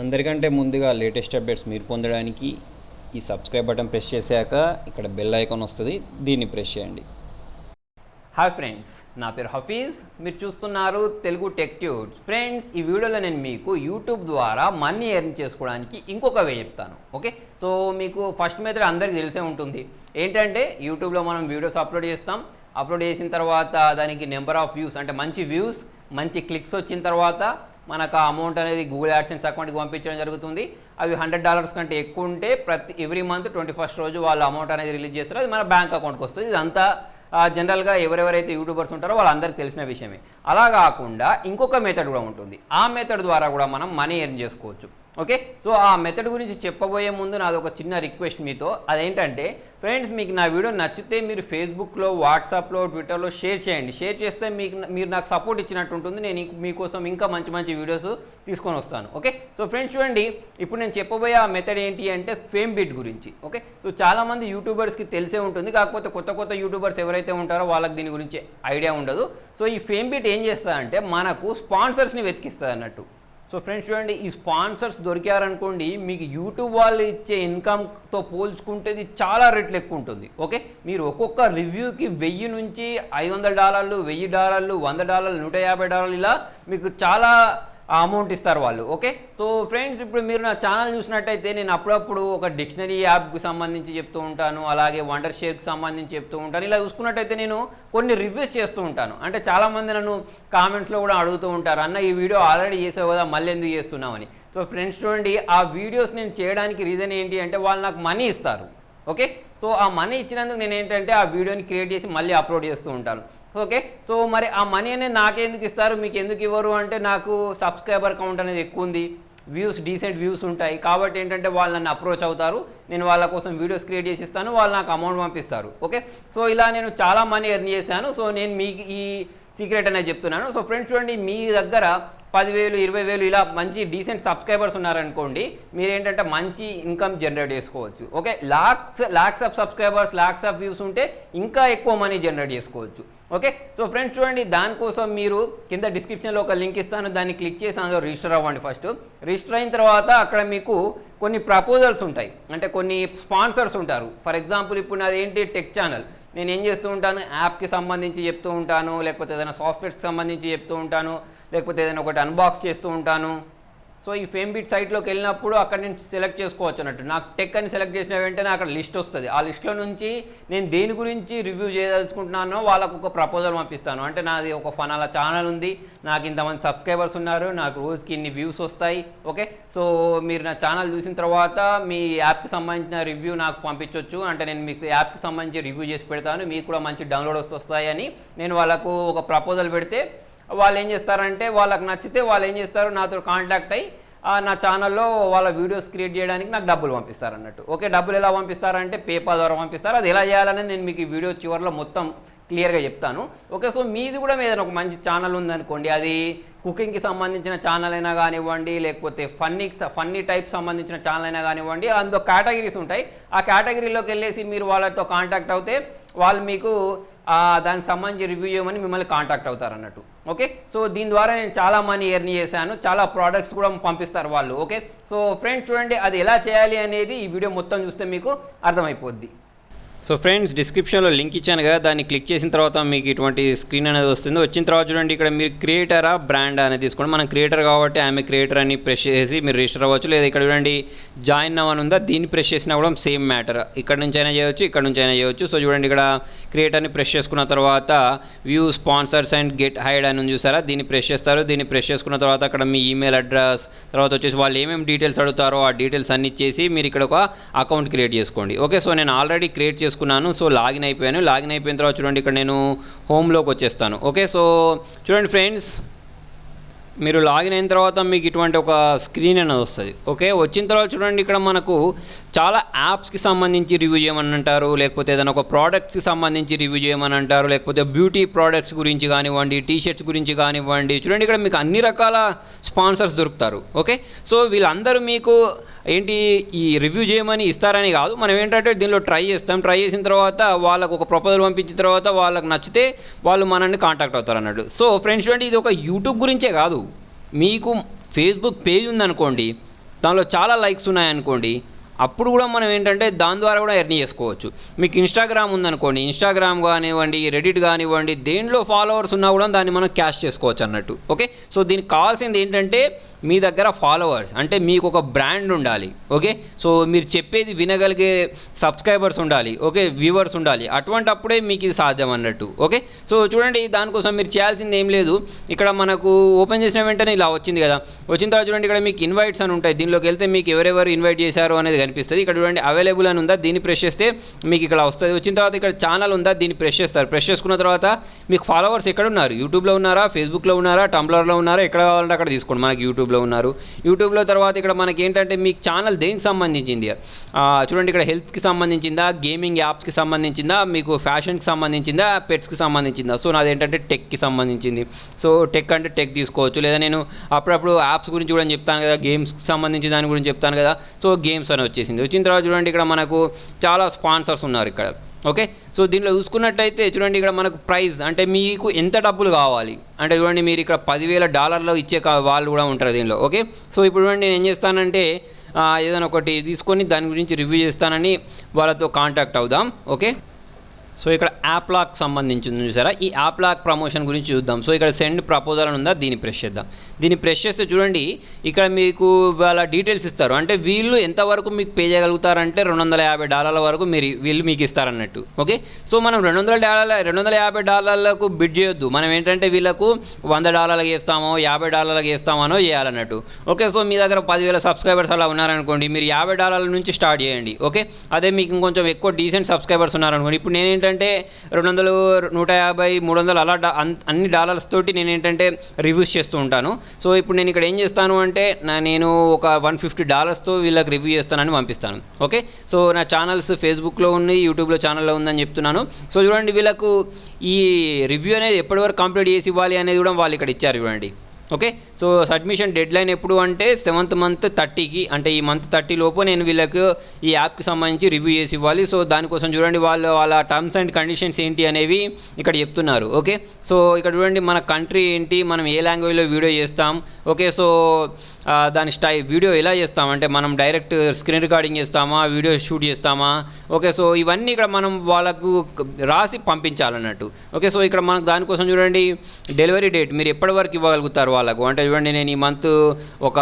అందరికంటే ముందుగా latest updates మీరు పొందడానికి ఈ సబ్స్క్రైబ్ బటన్ ప్రెస్ చేశాక ఇక్కడ బెల్ ఐకాన్ వస్తుంది దీన్ని ప్రెస్ చేయండి. హాయ్ ఫ్రెండ్స్ నా పేరు హఫీజ్. మీరు చూస్తున్నారు తెలుగు టెక్ ట్యూడ్స్. ఫ్రెండ్స్ ఈ వీడియోలో నేను మీకు యూట్యూబ్ ద్వారా మనీ ఎర్న్ చేసుకోవడానికి ఇంకొక వే చెప్తాను ఓకే? సో మీకు ఫస్ట్ మెథడ్ అందరికీ తెలిసే ఉంటుంది. ఏంటంటే యూట్యూబ్లో మనం వీడియోస్ అప్లోడ్ చేస్తాం. అప్లోడ్ చేసిన తర్వాత దానికి నెంబర్ ఆఫ్ వ్యూస్ అంటే మంచి వ్యూస్ మంచి క్లిక్స్ వచ్చిన తర్వాత మనకు ఆ అమౌంట్ అనేది గూగుల్ యాడ్సెన్స్ అకౌంట్కి పంపించడం జరుగుతుంది. అవి హండ్రెడ్ డాలర్స్ కంటే ఎక్కువ ఉంటే ప్రతి ఎవ్రీ మంత్ ట్వంటీ ఫస్ట్ రోజు వాళ్ళు అమౌంట్ అనేది రిలీజ్ చేస్తారు. అది మన బ్యాంక్ అకౌంట్కి వస్తుంది. ఇదంతా జనరల్గా ఎవరెవరైతే యూట్యూబర్స్ ఉంటారో వాళ్ళందరికీ తెలిసిన విషయమే. అలా కాకుండా ఇంకొక మెథడ్ కూడా ఉంటుంది. ఆ మెథడ్ ద్వారా కూడా మనం మనీ ఎర్న్ చేసుకోవచ్చు. ఓకే? సో ఆ మెథడ్ గురించి చెప్పబోయే ముందు నాది ఒక చిన్న రిక్వెస్ట్ మీతో. అదేంటంటే ఫ్రెండ్స్ మీకు నా వీడియో నచ్చితే మీరు ఫేస్బుక్లో వాట్సాప్లో ట్విట్టర్లో షేర్ చేయండి. షేర్ చేస్తే మీకు మీరు నాకు సపోర్ట్ ఇచ్చినట్టు ఉంటుంది. నేను మీకోసం ఇంకా మంచి మంచి వీడియోస్ తీసుకొని వస్తాను. ఓకే? సో ఫ్రెండ్స్ చూడండి. ఇప్పుడు నేను చెప్పబోయే ఆ మెథడ్ ఏంటి అంటే ఫేమ్ బిట్ గురించి. ఓకే? సో చాలామంది యూట్యూబర్స్కి తెలిసే ఉంటుంది. కాకపోతే కొత్త కొత్త యూట్యూబర్స్ ఎవరైతే ఉంటారో వాళ్ళకి దీని గురించి ఐడియా ఉండదు. సో ఈ ఫేమ్ బిట్ ఏం చేస్తుందంటే మనకు స్పాన్సర్స్ని వెతికిస్తుంది అన్నట్టు. సో ఫ్రెండ్స్ చూడండి ఈ స్పాన్సర్స్ దొరికారనుకోండి మీకు యూట్యూబ్ వాళ్ళు ఇచ్చే ఇన్కమ్తో పోల్చుకుంటే ఇది చాలా రేట్లు ఎక్కువ ఉంటుంది ఓకే? మీరు ఒక్కొక్క రివ్యూకి వెయ్యి నుంచి ఐదు వందల డాలర్లు వెయ్యి డాలర్లు వంద డాలర్లు నూట యాభై డాలర్లు ఇలా మీకు చాలా అమౌంట్ ఇస్తారు వాళ్ళు ఓకే సో ఫ్రెండ్స్ ఇప్పుడు మీరు నా ఛానల్ చూసినట్టయితే నేను అప్పుడప్పుడు ఒక డిక్షనరీ యాప్కి సంబంధించి చెప్తూ ఉంటాను అలాగే వండర్ షేర్కి సంబంధించి చెప్తూ ఉంటాను. ఇలా చూసుకున్నట్టయితే నేను కొన్ని రివ్యూస్ చేస్తూ ఉంటాను. అంటే చాలామంది నన్ను కామెంట్స్లో కూడా అడుగుతూ ఉంటారు అన్న ఈ వీడియో ఆల్రెడీ చేసావు కదా మళ్ళీ ఎందుకు చేస్తున్నామని సో ఫ్రెండ్స్ చూడండి ఆ వీడియోస్ నేను చేయడానికి రీజన్ ఏంటి అంటే వాళ్ళు నాకు మనీ ఇస్తారు ఓకే సో ఆ మనీ ఇచ్చినందుకు నేను ఏంటంటే ఆ వీడియోని క్రియేట్ చేసి మళ్ళీ అప్లోడ్ చేస్తూ ఉంటాను. ఓకే? సో మరి ఆ మనీ అనేది నాకెందుకు ఇస్తారు? మీకు ఎందుకు ఇవ్వరు? అంటే నాకు సబ్స్క్రైబర్ కౌంట్ అనేది ఎక్కువ ఉంది వ్యూస్ డీసెంట్ వ్యూస్ ఉంటాయి. కాబట్టి ఏంటంటే వాళ్ళు నన్ను అప్రోచ్ అవుతారు. నేను వాళ్ళ కోసం వీడియోస్ క్రియేట్ చేసి ఇస్తాను. వాళ్ళు నాకు అమౌంట్ పంపిస్తారు. ఓకే? సో ఇలా నేను చాలా మనీ ఎర్న్ చేశాను. సో నేను మీకు ఈ సీక్రెట్ అనేది చెప్తున్నాను. సో ఫ్రెండ్స్ చూడండి మీ దగ్గర పదివేలు ఇరవై వేలు ఇలా మంచి డీసెంట్ సబ్స్క్రైబర్స్ ఉన్నారనుకోండి మీరు ఏంటంటే మంచి ఇన్కమ్ జనరేట్ చేసుకోవచ్చు. Okay? Lakhs lakhs of subscribers lakhs of views ఉంటే ఇంకా ఎక్కువ మనీ జనరేట్ చేసుకోవచ్చు. ఓకే? సో ఫ్రెండ్స్ చూడండి దానికోసం మీరు కింద డిస్క్రిప్షన్లో ఒక లింక్ ఇస్తాను. దాన్ని క్లిక్ చేసి అందులో రిజిస్టర్ అవ్వండి ఫస్ట్ రిజిస్టర్ అయిన తర్వాత అక్కడ మీకు కొన్ని ప్రపోజల్స్ ఉంటాయి. అంటే కొన్ని స్పాన్సర్స్ ఉంటారు. ఫర్ ఎగ్జాంపుల్ ఇప్పుడు నాది ఏంటి? టెక్ ఛానల్ నేను ఏం చేస్తూ ఉంటాను? యాప్కి సంబంధించి చెప్తూ ఉంటాను. లేకపోతే ఏదైనా సాఫ్ట్వేర్స్కి సంబంధించి చెప్తూ ఉంటాను. లేకపోతే ఏదైనా ఒకటి అన్బాక్స్ చేస్తూ ఉంటాను. సో ఈ ఫేమ్ సైట్లోకి వెళ్ళినప్పుడు అక్కడ నేను సెలెక్ట్ చేసుకోవచ్చు అన్నట్టు. నాకు టెక్ అని సెలెక్ట్ చేసిన వెంటనే అక్కడ లిస్ట్ వస్తుంది. ఆ లిస్ట్లో నుంచి నేను దేని గురించి రివ్యూ చేయదలుచుకుంటున్నానో వాళ్ళకు ఒక ప్రపోజల్ పంపిస్తాను. అంటే నాది ఒక ఫనాల ఛానల్ ఉంది. నాకు ఇంతమంది సబ్స్క్రైబర్స్ ఉన్నారు. నాకు రోజుకి ఇన్ని వ్యూస్ వస్తాయి. ఓకే? సో మీరు నా ఛానల్ చూసిన తర్వాత మీ యాప్కి సంబంధించిన రివ్యూ నాకు పంపించవచ్చు అంటే నేను మీకు యాప్కి సంబంధించి రివ్యూ చేసి పెడతాను. మీకు కూడా మంచి డౌన్లోడ్ వస్తాయని నేను వాళ్ళకు ఒక ప్రపోజల్ పెడితే వాళ్ళు ఏం చేస్తారంటే వాళ్ళకి నచ్చితే వాళ్ళు ఏం చేస్తారు నాతో కాంటాక్ట్ అయ్యి ఆ, నా ఛానల్లో వాళ్ళ వీడియోస్ క్రియేట్ చేయడానికి నాకు డబ్బులు పంపిస్తారు అన్నట్టు ఓకే డబ్బులు ఎలా పంపిస్తారంటే పేపాల్ ద్వారా పంపిస్తారు. అది ఎలా చేయాలని నేను మీకు ఈ వీడియో చివరిలో మొత్తం క్లియర్గా చెప్తాను. ఓకే సో మీది కూడా ఏదైనా ఒక మంచి ఛానల్ ఉందనుకోండి అది కుకింగ్కి సంబంధించిన ఛానల్ అయినా కానివ్వండి లేకపోతే ఫన్నీ ఫన్నీ టైప్ సంబంధించిన ఛానల్ అయినా కానివ్వండి అందులో కేటగిరీస్ ఉంటాయి. ఆ కేటగిరీలోకి వెళ్ళేసి మీరు వాళ్ళతో కాంటాక్ట్ అవుతే వాళ్ళు మీకు దానికి సంబంధించి రివ్యూ చేయమని మిమ్మల్ని కాంటాక్ట్ అవుతారు అన్నట్టు. ఓకే సో దీని ద్వారా నేను చాలా మనీ ఎర్న్ చేశాను. చాలా ప్రోడక్ట్స్ కూడా పంపిస్తారు వాళ్ళు. ఓకే సో ఫ్రెండ్స్ చూడండి అది ఎలా చేయాలి అనేది ఈ వీడియో మొత్తం చూస్తే మీకు అర్థమైపోద్ది. సో ఫ్రెండ్స్ డిస్క్రిప్షన్లో లింక్ ఇచ్చాను కదా దాన్ని క్లిక్ చేసిన తర్వాత మీకు ఇటువంటి స్క్రీన్ అనేది వస్తుంది. వచ్చిన తర్వాత చూడండి ఇక్కడ మీరు క్రియేటరా బ్రాండ్ అనేది తీసుకోండి. మనం క్రియేటర్ కాబట్టి ఆమె క్రియేటర్ అని ప్రెస్ చేసి మీరు రిజిస్టర్ అవ్వచ్చు. లేదా ఇక్కడ చూడండి జాయిన్ అవ్వని ఉందా దీన్ని ప్రెస్ చేసినా కూడా సేమ్ మ్యాటర్. ఇక్కడ నుంచి అయినా చేయవచ్చు ఇక్కడ నుంచి అయినా చేయవచ్చు సో చూడండి ఇక్కడ క్రియేటర్ని ప్రెస్ చేసుకున్న తర్వాత view sponsors and get hide అని చూసారా? దీన్ని ప్రెస్ చేస్తారు. దీన్ని ప్రెస్ చేసుకున్న తర్వాత అక్కడ మీ ఈమెయిల్ అడ్రస్ తర్వాత వచ్చేసి వాళ్ళు ఏమేమి డీటెయిల్స్ అడుగుతారో ఆ డీటెయిల్స్ అన్ని ఇచ్చేసి మీరు ఇక్కడ ఒక అకౌంట్ క్రియేట్ చేసుకోండి. ఓకే సో నేను ఆల్రెడీ క్రియేట్ చేసుకున్నాను సో లాగిన్ అయిపోయాను. లాగిన్ అయిపోయిన తర్వాత చూడండి ఇక్కడ నేను హోమ్లోకి వచ్చేస్తాను ఓకే సో చూడండి ఫ్రెండ్స్ మీరు లాగిన్ అయిన తర్వాత మీకు ఇటువంటి ఒక స్క్రీన్ అనేది వస్తుంది. ఓకే? వచ్చిన తర్వాత చూడండి ఇక్కడ మనకు చాలా యాప్స్కి సంబంధించి రివ్యూ చేయమని అంటారు లేకపోతే ఏదైనా ఒక ప్రోడక్ట్స్కి సంబంధించి రివ్యూ చేయమని అంటారు లేకపోతే బ్యూటీ ప్రోడక్ట్స్ గురించి కానివ్వండి టీ షర్ట్స్ గురించి కానివ్వండి చూడండి ఇక్కడ మీకు అన్ని రకాల స్పాన్సర్స్ దొరుకుతారు. ఓకే? సో వీళ్ళందరూ మీకు ఏంటి ఈ రివ్యూ చేయమని ఇస్తారని కాదు. మనం ఏంటంటే దీనిలో ట్రై చేస్తాం. ట్రై చేసిన తర్వాత వాళ్ళకు ఒక ప్రపోజల్ పంపించిన తర్వాత వాళ్ళకి నచ్చితే వాళ్ళు మనల్ని కాంటాక్ట్ అవుతారు అన్నట్టు. సో ఫ్రెండ్స్ చూడండి ఇది ఒక యూట్యూబ్ గురించే కాదు. మీకు ఫేస్బుక్ పేజ్ ఉందనుకోండి దానిలో చాలా లైక్స్ ఉన్నాయనుకోండి అప్పుడు కూడా మనం ఏంటంటే దాని ద్వారా కూడా ఎర్న్ చేసుకోవచ్చు. మీకు ఇన్స్టాగ్రామ్ ఉందనుకోండి ఇన్స్టాగ్రామ్ కానివ్వండి రెడిట్ కానివ్వండి దేంట్లో ఫాలోవర్స్ ఉన్నా కూడా దాన్ని మనం క్యాష్ చేసుకోవచ్చు అన్నట్టు. ఓకే సో దీనికి కావాల్సింది ఏంటంటే మీ దగ్గర ఫాలోవర్స్ అంటే మీకు ఒక బ్రాండ్ ఉండాలి. ఓకే సో మీరు చెప్పేది వినగలిగే సబ్స్క్రైబర్స్ ఉండాలి. ఓకే వ్యూవర్స్ ఉండాలి. అటువంటి అప్పుడే మీకు ఇది సాధ్యం అన్నట్టు. ఓకే సో చూడండి దానికోసం మీరు చేయాల్సింది ఏం లేదు. ఇక్కడ మనకు ఓపెన్ చేసిన వెంటనే ఇలా వచ్చింది కదా. వచ్చిన తర్వాత చూడండి ఇక్కడ మీకు ఇన్వైట్స్ అని ఉంటాయి. దీనిలోకి వెళ్తే మీకు ఎవరెవరు ఇన్వైట్ చేశారు అనేది కనిపిస్తుంది ఇక్కడ చూడండి అవైలబుల్ అని ఉందా? దీన్ని ప్రెస్ చేస్తే మీకు ఇక్కడ వస్తుంది. వచ్చిన తర్వాత ఇక్కడ ఛానల్ ఉందా? దీన్ని ప్రెస్ చేస్తారు. ప్రెస్ చేసుకున్న తర్వాత మీకు ఫాలోవర్స్ ఎక్కడ ఉన్నారు? యూట్యూబ్లో ఉన్నారా? ఫేస్బుక్లో ఉన్నారా? టంబ్లర్లో ఉన్నారా? ఎక్కడ కావాలంటే అక్కడ తీసుకోండి. మనకి యూట్యూబ్లో ఉన్నారు. యూట్యూబ్లో తర్వాత ఇక్కడ మనకి ఏంటంటే మీకు ఛానల్ దేనికి సంబంధించింది? చూడండి ఇక్కడ హెల్త్కి సంబంధించిందా? గేమింగ్ యాప్స్కి సంబంధించిందా? మీకు ఫ్యాషన్కి సంబంధించిందా? పెట్స్కి సంబంధించిందా? సో నాది ఏంటంటే టెక్కి సంబంధించింది. సో టెక్ అంటే టెక్ తీసుకోవచ్చు. లేదా నేను అప్పుడప్పుడు యాప్స్ గురించి కూడా చెప్తాను కదా. గేమ్స్కి సంబంధించి దాని గురించి చెప్తాను కదా. సో గేమ్స్ అని వచ్చేసింది. వచ్చిన తర్వాత చూడండి ఇక్కడ మనకు చాలా స్పాన్సర్స్ ఉన్నారు ఇక్కడ. ఓకే? సో దీనిలో చూసుకున్నట్టయితే చూడండి ఇక్కడ మనకు ప్రైస్ అంటే మీకు ఎంత డబ్బులు కావాలి? అంటే చూడండి మీరు ఇక్కడ పదివేల డాలర్లు ఇచ్చే వాళ్ళు కూడా ఉంటారు దీనిలో ఓకే? సో ఇప్పుడు చూడండి నేను ఏం చేస్తానంటే ఏదైనా ఒకటి తీసుకొని దాని గురించి రివ్యూ చేస్తానని వాళ్ళతో కాంటాక్ట్ అవుదాం. ఓకే? సో ఇక్కడ యాప్ లాక్ సంబంధించి ఉంది చూసారా? ఈ యాప్ లాక్ ప్రమోషన్ గురించి చూద్దాం. సో ఇక్కడ సెండ్ ప్రపోజల్ అని ఉందా? దీన్ని ప్రెస్ చేద్దాం. దీన్ని ప్రెస్ చేస్తే చూడండి ఇక్కడ మీకు వాళ్ళ డీటెయిల్స్ ఇస్తారు. అంటే వీళ్ళు ఎంతవరకు మీకు పే చేయగలుగుతారంటే రెండు వందల యాభై డాలర్ల వరకు మీరు వీళ్ళు మీకు ఇస్తారన్నట్టు. ఓకే? సో మనం రెండు వందల డాలర్ల రెండు వందల యాభై డాలర్లకు బిడ్ చేయొద్దు. మనం ఏంటంటే వీళ్ళకు వంద డాలర్లకు వేస్తామో యాభై డాలర్లకు వేస్తామనో చేయాలన్నట్టు. ఓకే? సో మీ దగ్గర పదివేల సబ్స్క్రైబర్స్ అలా ఉన్నారనుకోండి మీరు యాభై డాలర్ల నుంచి స్టార్ట్ చేయండి. ఓకే? అదే మీకు ఇంకొంచెం ఎక్కువ డీసెంట్ సబ్స్క్రైబర్స్ ఉన్నారనుకోండి ఇప్పుడు నేను ఏంటంటే రెండు వందలు నూట యాభై మూడు వందలు అలా డా- అన్ని డాలర్స్ తోటి నేను ఏంటంటే రివ్యూస్ చేస్తూ ఉంటాను. సో ఇప్పుడు నేను ఇక్కడ ఏం చేస్తాను అంటే నా నేను ఒక వన్ ఫిఫ్టీ డాలర్స్తో వీళ్ళకి రివ్యూ చేస్తానని పంపిస్తాను. ఓకే? సో నా ఛానల్స్ ఫేస్బుక్లో ఉంది యూట్యూబ్లో ఛానల్లో ఉందని చెప్తున్నాను. సో చూడండి వీళ్ళకు ఈ రివ్యూ అనేది ఎప్పటి వరకు కంప్లీట్ చేసి ఇవ్వాలి అనేది కూడా వాళ్ళు ఇక్కడ ఇచ్చారు చూడండి. Okay? So submission deadline ఎప్పుడు అంటే సెవెంత్ మంత్ థర్టీకి. అంటే ఈ మంత్ థర్టీ లోపు నేను వీళ్ళకు ఈ యాప్కి సంబంధించి రివ్యూ చేసి ఇవ్వాలి. సో దానికోసం చూడండి వాళ్ళు వాళ్ళ టర్మ్స్ అండ్ కండిషన్స్ ఏంటి అనేవి ఇక్కడ చెప్తున్నారు. ఓకే? సో ఇక్కడ చూడండి మన కంట్రీ ఏంటి మనం ఏ లాంగ్వేజ్లో వీడియో చేస్తాం. ఓకే? సో దాని స్టై వీడియో ఎలా చేస్తాం? అంటే మనం డైరెక్ట్ స్క్రీన్ రికార్డింగ్ చేస్తామా? వీడియో షూట్ చేస్తామా? ఓకే? సో ఇవన్నీ ఇక్కడ మనం వాళ్ళకు రాసి పంపించాలన్నట్టు. ఓకే? సో ఇక్కడ మనకు దానికోసం చూడండి డెలివరీ డేట్ మీరు ఎప్పటి వరకు ఇవ్వగలుగుతారు వాళ్ళకు. అంటే చూడండి నేను ఈ మంత్ ఒక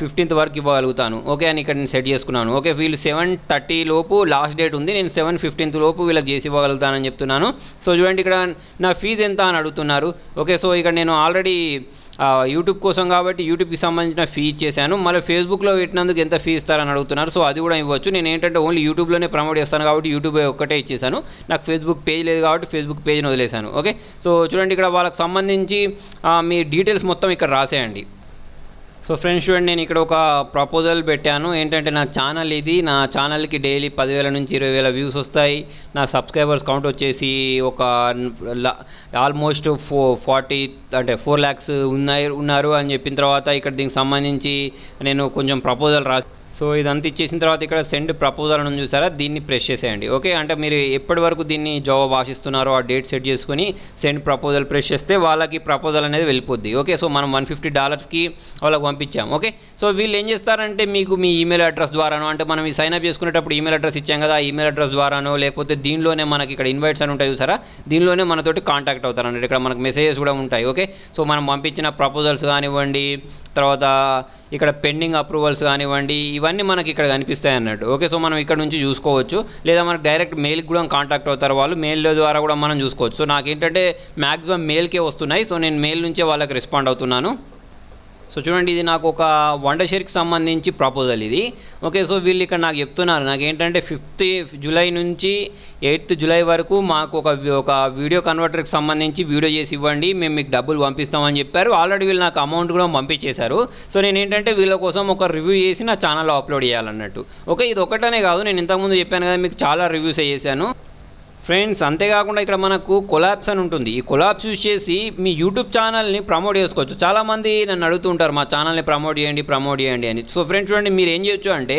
ఫిఫ్టీన్త్ వరకు ఇవ్వగలుగుతాను. ఓకే అని ఇక్కడ నేను సెట్ చేసుకున్నాను. ఓకే వీళ్ళు సెవెన్ థర్టీ లోపు లాస్ట్ డేట్ ఉంది నేను సెవెన్ ఫిఫ్టీన్త్ లోపు వీళ్ళకి చేసి ఇవ్వగలుగుతానని చెప్తున్నాను. సో చూడండి ఇక్కడ నా ఫీజు ఎంత అని అడుగుతున్నారు. ఓకే సో ఇక్కడ నేను ఆల్రెడీ యూట్యూబ్ కోసం కాబట్టి యూట్యూబ్కి సంబంధించిన ఫీ ఇచ్చేసాను మళ్ళీ ఫేస్బుక్లో పెట్టినందుకు ఎంత ఫీ ఇస్తారని అడుగుతున్నారు. సో అది కూడా ఇవ్వచ్చు. నేను ఏంటంటే ఓన్లీ యూట్యూబ్లోనే ప్రమోట్ చేస్తాను కాబట్టి యూట్యూబ్ ఒక్కటే ఇచ్చేసాను నాకు ఫేస్బుక్ పేజ్ లేదు కాబట్టి ఫేస్బుక్ పేజ్ని వదిలేశాను. ఓకే సో చూడండి ఇక్కడ వాళ్ళకి సంబంధించి మీ డీటెయిల్స్ మొత్తం ఇక్కడ రాసేయండి. సో ఫ్రెండ్స్ చూడండి నేను ఇక్కడ ఒక ప్రపోజల్ పెట్టాను. ఏంటంటే నా ఛానల్ ఇది. నా ఛానల్కి డైలీ పదివేల నుంచి ఇరవై వేల వ్యూస్ వస్తాయి. నా సబ్స్క్రైబర్స్ కౌంట్ వచ్చేసి ఒక ఆల్మోస్ట్ ఫో ఫార్టీ అంటే ఫోర్ ల్యాక్స్ ఉన్నాయి ఉన్నారు అని చెప్పిన తర్వాత ఇక్కడ దీనికి సంబంధించి నేను కొంచెం ప్రపోజల్ రాసి సో ఇదంతా ఇచ్చేసిన తర్వాత ఇక్కడ సెండ్ ప్రపోజల్ అని చూసారా? దీన్ని ప్రెస్ చేసేయండి. ఓకే? అంటే మీరు ఎప్పటి వరకు దీన్ని జాబ్ ఆశిస్తున్నారో ఆ డేట్ సెట్ చేసుకుని సెండ్ ప్రపోజల్ ప్రెస్ చేస్తే వాళ్ళకి ప్రపోజల్ అనేది వెళ్ళిపోద్ది. ఓకే? సో మనం వన్ ఫిఫ్టీ డాలర్స్కి వాళ్ళకి పంపించాం. ఓకే? సో వీళ్ళు ఏం చేస్తారంటే మీకు మీ ఈమెయిల్ అడ్రస్ ద్వారానో అంటే మనం ఈ సైన్ అప్ చేసుకునేటప్పుడు ఈమెయిల్ అడ్రస్ ఇచ్చాం కదా ఆ ఈమెయిల్ అడ్రస్ ద్వారానో లేకపోతే దీనిలోనే మనకి ఇక్కడ ఇన్వైట్స్ అని ఉంటాయి చూసారా? దీనిలోనే మనతోటి కాంటాక్ట్ అవుతారు అన్నట్టు ఇక్కడ మనకు మెసేజెస్ కూడా ఉంటాయి. ఓకే? సో మనం పంపించిన ప్రపోజల్స్ కానివ్వండి తర్వాత ఇక్కడ పెండింగ్ అప్రూవల్స్ కానివ్వండి ఇవన్నీ మనకి ఇక్కడ కనిపిస్తాయి అన్నట్టు. ఓకే సో మనం ఇక్కడ నుంచి చూసుకోవచ్చు. లేదా మనకు డైరెక్ట్ మెయిల్కి కూడా కాంటాక్ట్ అవుతారు వాళ్ళు. మెయిల్ ద్వారా కూడా మనం చూసుకోవచ్చు. సో నాకేంటంటే మ్యాక్సిమం మెయిల్కే వస్తున్నాయి. సో నేను మెయిల్ నుంచే వాళ్ళకి రెస్పాండ్ అవుతున్నాను. సో చూడండి ఇది నాకు ఒక వండ షేర్కి సంబంధించి ప్రపోజల్ ఇది. ఓకే సో వీళ్ళు ఇక్కడ నాకు చెప్తున్నారు. నాకు ఏంటంటే ఫిఫ్త్ జూలై నుంచి ఎయిత్ జూలై వరకు మాకు ఒక ఒక వీడియో కన్వర్టర్కి సంబంధించి వీడియో చేసి ఇవ్వండి. మేము మీకు డబ్బులు పంపిస్తామని చెప్పారు. ఆల్రెడీ వీళ్ళు నాకు అమౌంట్ కూడా పంపించేశారు. సో నేను ఏంటంటే వీళ్ళ కోసం ఒక రివ్యూ చేసి నా ఛానల్లో అప్లోడ్ చేయాలన్నట్టు. ఓకే ఇది ఒకటనే కాదు. నేను ఇంతకుముందు చెప్పాను కదా మీకు చాలా రివ్యూస్ చేశాను. ఫ్రెండ్స్ అంతేకాకుండా ఇక్కడ మనకు కొలాబ్స్ అని ఉంటుంది. ఈ కొలాబ్స్ యూజ్ చేసి మీ యూట్యూబ్ ఛానల్ని ప్రమోట్ చేసుకోవచ్చు. చాలామంది నన్ను అడుగుతుంటారు మా ఛానల్ని ప్రమోట్ చేయండి ప్రమోట్ చేయండి అని. సో ఫ్రెండ్స్ చూడండి మీరు ఏం చేయొచ్చు అంటే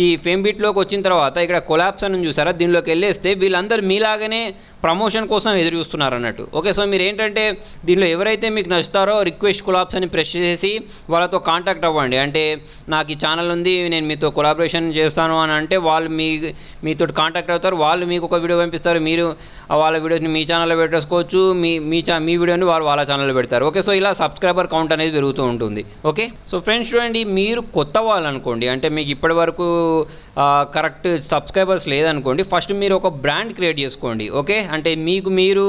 ఈ ఫేమ్బిట్లోకి వచ్చిన తర్వాత ఇక్కడ కొలాబ్స్ అని చూసారా? దీనిలోకి వెళ్ళేస్తే వీళ్ళందరూ మీలాగానే ప్రమోషన్ కోసం ఎదురు చూస్తున్నారు అన్నట్టు. ఓకే సో మీరు ఏంటంటే దీనిలో ఎవరైతే మీకు నచ్చుతారో రిక్వెస్ట్ కొలాబ్స్ అని ప్రెస్ చేసి వాళ్ళతో కాంటాక్ట్ అవ్వండి. అంటే నాకు ఈ ఛానల్ ఉంది నేను మీతో కొలాబరేషన్ చేస్తాను అని అంటే వాళ్ళు మీ మీతో కాంటాక్ట్ అవుతారు వాళ్ళు మీకు ఒక వీడియో పంపిస్తారు మీరు వాళ్ళ వీడియోస్ని మీ ఛానల్లో పెట్టేసుకోవచ్చు మీ మీ ఛా మీ వీడియోని వాళ్ళు వాళ్ళ ఛానల్లో పెడతారు. ఓకే సో ఇలా సబ్స్క్రైబర్ కౌంట్ అనేది పెరుగుతూ ఉంటుంది. ఓకే సో ఫ్రెండ్స్ చూడండి మీరు కొత్త వాళ్ళు అనుకోండి అంటే మీకు ఇప్పటి వరకు కరెక్ట్ సబ్స్క్రైబర్స్ లేదనుకోండి ఫస్ట్ మీరు ఒక బ్రాండ్ క్రియేట్ చేసుకోండి. ఓకే అంటే మీకు మీరు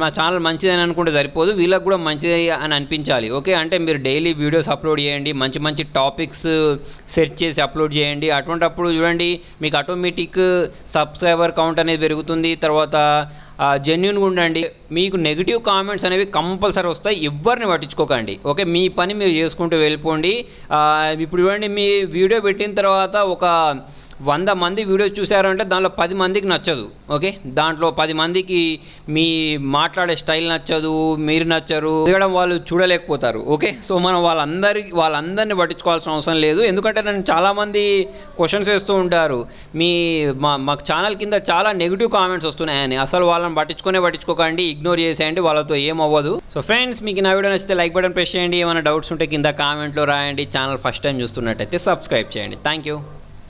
మా ఛానల్ మంచిదని అనుకుంటే సరిపోదు వీళ్ళకి కూడా మంచిది అని అనిపించాలి. ఓకే అంటే మీరు డైలీ వీడియోస్ అప్లోడ్ చేయండి మంచి మంచి టాపిక్స్ సెర్చ్ చేసి అప్లోడ్ చేయండి. అటువంటిప్పుడు చూడండి మీకు ఆటోమేటిక్ సబ్స్క్రైబర్ కౌంట్ అనేది పెరుగుతుంది. తర్వాత జెన్యున్గా ఉండండి. మీకు నెగిటివ్ కామెంట్స్ అనేవి కంపల్సరీ వస్తాయి. ఎవరిని పట్టించుకోకండి. ఓకే? మీ పని మీరు చేసుకుంటూ వెళ్ళిపోండి. ఇప్పుడు చూడండి మీ వీడియో పెట్టిన తర్వాత ఒక వంద మంది వీడియో చూసారంటే దానిలో పది మందికి నచ్చదు. ఓకే? దాంట్లో పది మందికి మీ మాట్లాడే స్టైల్ నచ్చదు మీరు నచ్చరు దిగడం వాళ్ళు చూడలేకపోతారు. ఓకే? సో మనం వాళ్ళందరికీ వాళ్ళందరినీ పట్టించుకోవాల్సిన అవసరం లేదు. ఎందుకంటే నన్ను చాలామంది క్వశ్చన్స్ వేస్తూ ఉంటారు. మీ మా మాకు ఛానల్ కింద చాలా నెగిటివ్ కామెంట్స్ వస్తున్నాయని అసలు వాళ్ళని పట్టించుకునే పట్టించుకోకండి ఇగ్నోర్ చేసేయండి వాళ్ళతో ఏం అవ్వదు. సో ఫ్రెండ్స్ మీకు నా వీడియో నచ్చితే లైక్ బటన్ ప్రెస్ చేయండి. ఏమైనా డౌట్స్ ఉంటే కింద కామెంట్లో రాయండి. ఛానల్ ఫస్ట్ టైం చూస్తున్నట్టయితే సబ్స్క్రైబ్ చేయండి. Thank you